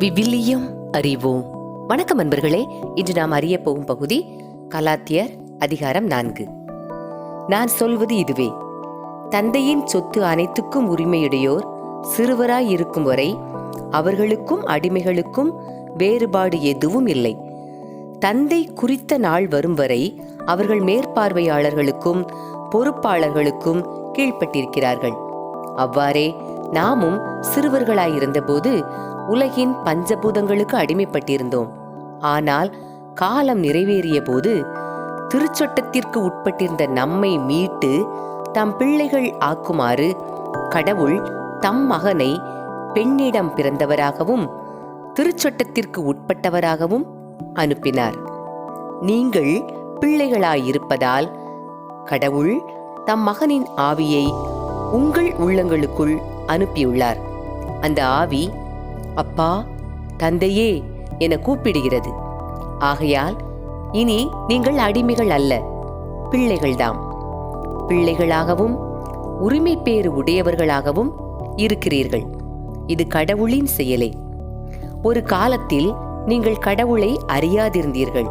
விவிலியம் அறிவோம். வணக்கம் அன்பர்களே இன்று நாம் அறிய போகும் பகுதி கலாத்தியர் அதிகாரம் நான்கு. நான் சொல்வது இதுவே. தந்தையின் சொத்து அனைத்துக்கும் உரிமையுடையோர் சிறுவராய் இருக்கும் வரை அவர்களுக்கும் அடிமைகளுக்கும் வேறுபாடு எதுவும் இல்லை. தந்தை குறித்த நாள் வரும் வரை அவர்கள் மேற்பார்வையாளர்களுக்கும் பொறுப்பாளர்களுக்கும் கீழ்ப்பட்டிருக்கிறார்கள். அவ்வாறே நாமும் சிறுவர்களாயிருந்தபோது உலகின் பஞ்சபூதங்களுக்கு அடிமைப்பட்டிருந்தோம். ஆனால் காலம் நிறைவேறிய போது திருச்சட்டத்திற்கு உட்பட்டிருந்த நம்மை மீட்டு தம் பிள்ளைகள் ஆக்குமாறு கடவுள் தம் மகனை பெண்ணிடம் பிறந்தவராகவும் திருச்சட்டத்திற்கு உட்பட்டவராகவும் அனுப்பினார். நீங்கள் பிள்ளைகளாயிருப்பதால் கடவுள் தம் மகனின் ஆவியை உங்கள் உள்ளங்களுக்குள் அனுப்பியுள்ளார். அந்த ஆவி அப்பா தந்தையே என கூப்பிடுகிறது. ஆகையால் இனி நீங்கள் அடிமைகள் அல்ல பிள்ளைகள்தாம். பிள்ளைகளாகவும் உரிமை பேறு உடையவர்களாகவும் இருக்கிறீர்கள். இது கடவுளின் செயலே. ஒரு காலத்தில் நீங்கள் கடவுளை அறியாதிருந்தீர்கள்.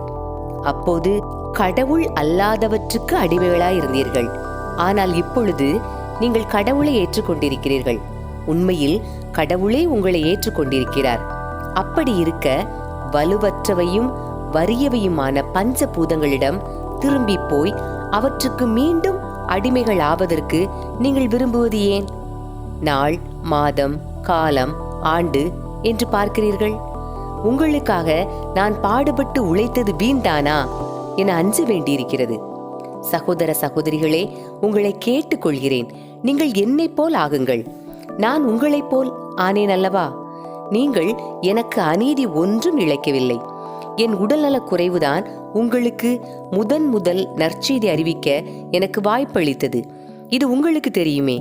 அப்போது கடவுள் அல்லாதவற்றுக்கு அடிமைகளாயிருந்தீர்கள். ஆனால் இப்பொழுது நீங்கள் கடவுளை ஏற்றுக்கொண்டிருக்கிறீர்கள். உண்மையில் கடவுளே உங்களை ஏற்றுக்கொண்டிருக்கிறார். அப்படி இருக்க வலுவற்றவையும் வறியவையுமான பஞ்ச பூதங்களிடம் திரும்பி போய் அவற்றுக்கு மீண்டும் அடிமைகள் ஆவதற்கு நீங்கள் விரும்புவது ஏன்? நாள் மாதம் காலம் ஆண்டு என்று பார்க்கிறீர்கள். உங்களுக்காக நான் பாடுபட்டு உழைத்தது வீண்தானா என அஞ்ச வேண்டியிருக்கிறது. சகோதர சகோதரிகளே உங்களை கேட்டுக்கொள்கிறேன். நீங்கள் என்னை போல் ஆகுங்கள். நான் உங்களைப் போல் ஆனேன் அல்லவா நீங்கள் எனக்கு அநீதி ஒன்றும் இழைக்கவில்லை. என் உடல்நலக் குறைவுதான் உங்களுக்கு முதன் முதல் நற்செய்தி அறிவிக்க எனக்கு வாய்ப்பளித்தது. இது உங்களுக்கு தெரியுமே.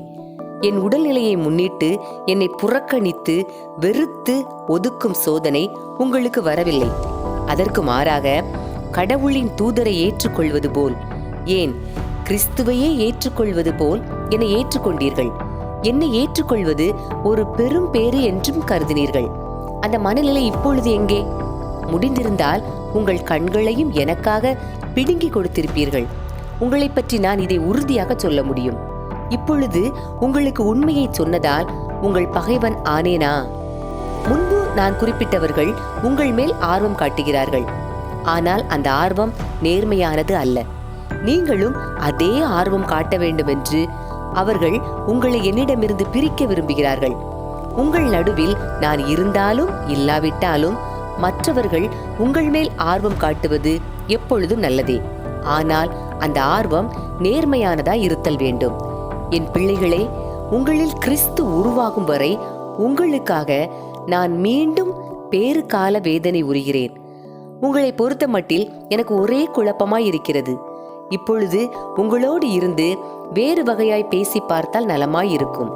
என் உடல்நிலையை முன்னிட்டு என்னை புறக்கணித்து வெறுத்து ஒதுக்கும் சோதனை உங்களுக்கு வரவில்லை. அதற்கு மாறாக கடவுளின் தூதரை ஏற்றுக்கொள்வது போல் ஏன் கிறிஸ்துவையே ஏற்றுக்கொள்வது போல் என்னை ஏற்றுக்கொண்டீர்கள்? என்னை ஏற்றுக்கொள்வது ஒரு பெரும் பேறு என்றும் கருதினீர்கள். அந்த மனநிலை இப்பொழுது எங்கே? முடிந்திருந்தால் உங்கள் கண்களையும் எனக்காக பிடுங்கி கொடுத்திருப்பீர்கள். உங்களைப் பற்றி நான் இதை உறுதியாக சொல்ல முடியும். இப்பொழுது உங்களுக்கு உண்மையை சொன்னதால் உங்கள் பகைவன் ஆனேனா? முன்பு நான் குறிப்பிட்டவர்கள் உங்கள் மேல் ஆர்வம் காட்டுகிறார்கள். ஆனால் அந்த ஆர்வம் நேர்மையானது அல்ல. நீங்களும் அதே ஆர்வம் காட்ட வேண்டும் என்று அவர்கள் உங்களை என்னிடமிருந்து பிரிக்க விரும்புகிறார்கள். உங்கள் நடுவில் நான் இருந்தாலும் இல்லாவிட்டாலும் மற்றவர்கள் உங்கள் மேல் ஆர்வம் காட்டுவது எப்பொழுதும் நல்லதே. ஆனால் அந்த ஆர்வம் நேர்மையானதாய் இருத்தல் வேண்டும். என் பிள்ளைகளே உங்களில் கிறிஸ்து உருவாகும் வரை உங்களுக்காக நான் மீண்டும் பேறு கால வேதனை உரிகிறேன் உங்களை பொறுத்த மட்டில் எனக்கு ஒரே குழப்பமாய் இருக்கிறது இப்பொழுது உங்களோடு இருந்து வேறு வகையாய் பேசி பார்த்தால் நலமாய் இருக்கும்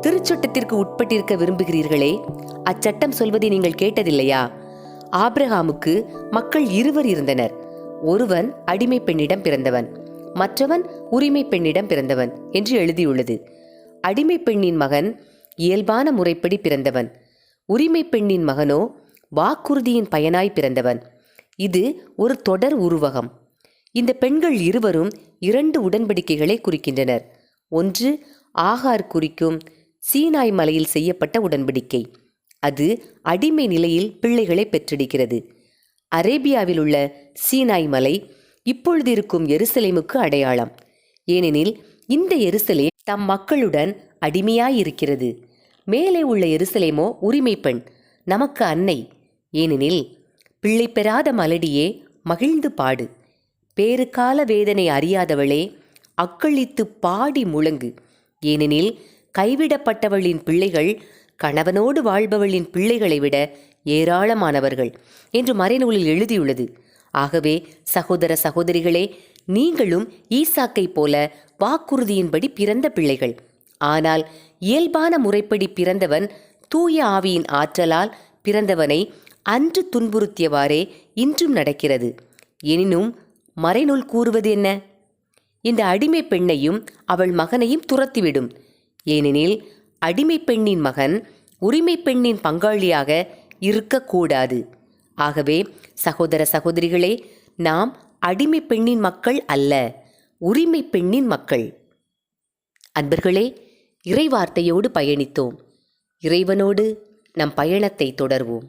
திருச்சட்டத்திற்கு உட்பட்டிருக்க விரும்புகிறீர்களே அச்சட்டம் சொல்வதை நீங்கள் கேட்டதில்லையா? ஆப்ரஹாமுக்கு மக்கள் இருவர் இருந்தனர். ஒருவன் அடிமை பெண்ணிடம் பிறந்தவன் மற்றவன் உரிமை பெண்ணிடம் பிறந்தவன் என்று எழுதியுள்ளது. அடிமை பெண்ணின் மகன் இயல்பான முறைப்படி பிறந்தவன் உரிமை பெண்ணின் மகனோ வாக்குறுதியின் பயனாய் பிறந்தவன். இது ஒரு தொடர் உருவகம். இந்த பெண்கள் இருவரும் இரண்டு உடன்படிக்கைகளை குறிக்கின்றனர். ஒன்று ஆகார் குறிக்கும் சீனாய் மலையில் செய்யப்பட்ட உடன்படிக்கை. அது அடிமை நிலையில் பிள்ளைகளை பெற்றெடுக்கிறது. அரேபியாவில் உள்ள சீனாய் மலை இப்பொழுது இருக்கும் எருசலேமுக்கு அடையாளம். ஏனெனில் இந்த எருசலே தம் மக்களுடன் அடிமையாயிருக்கிறது. மேலே உள்ள எருசலேமோ உரிமை பெண் நமக்கு அன்னை. ஏனெனில் பிள்ளை பெறாத மலடியே மகிழ்ந்து பாடு. பேறுகால வேதனை அறியாதவளே அக்களித்து பாடி முழங்கு. ஏனெனில் கைவிடப்பட்டவளின் பிள்ளைகள் கணவனோடு வாழ்பவளின் பிள்ளைகளை விட ஏராளமானவர்கள் என்று மறைநூலில் எழுதியுள்ளது. ஆகவே சகோதர சகோதரிகளே நீங்களும் ஈசாக்கைப் போல வாக்குறுதியின்படி பிறந்த பிள்ளைகள். ஆனால் இயல்பான முறைப்படி பிறந்தவன் தூய ஆவியின் ஆற்றலால் பிறந்தவனை அன்று துன்புறுத்தியவாறே இன்றும் நடக்கிறது. எனினும் மறைநூல் கூறுவது என்ன? இந்த அடிமை பெண்ணையும் அவள் மகனையும் துரத்திவிடும். ஏனெனில் அடிமை பெண்ணின் மகன் உரிமை பெண்ணின் பங்காளியாக இருக்கக்கூடாது. ஆகவே சகோதர சகோதரிகளே நாம் அடிமை பெண்ணின் மக்கள் அல்ல உரிமை பெண்ணின் மக்கள். அன்பர்களே இறைவார்த்தையோடு பயணித்தோம். இறைவனோடு நம் பயணத்தை தொடர்வோம்.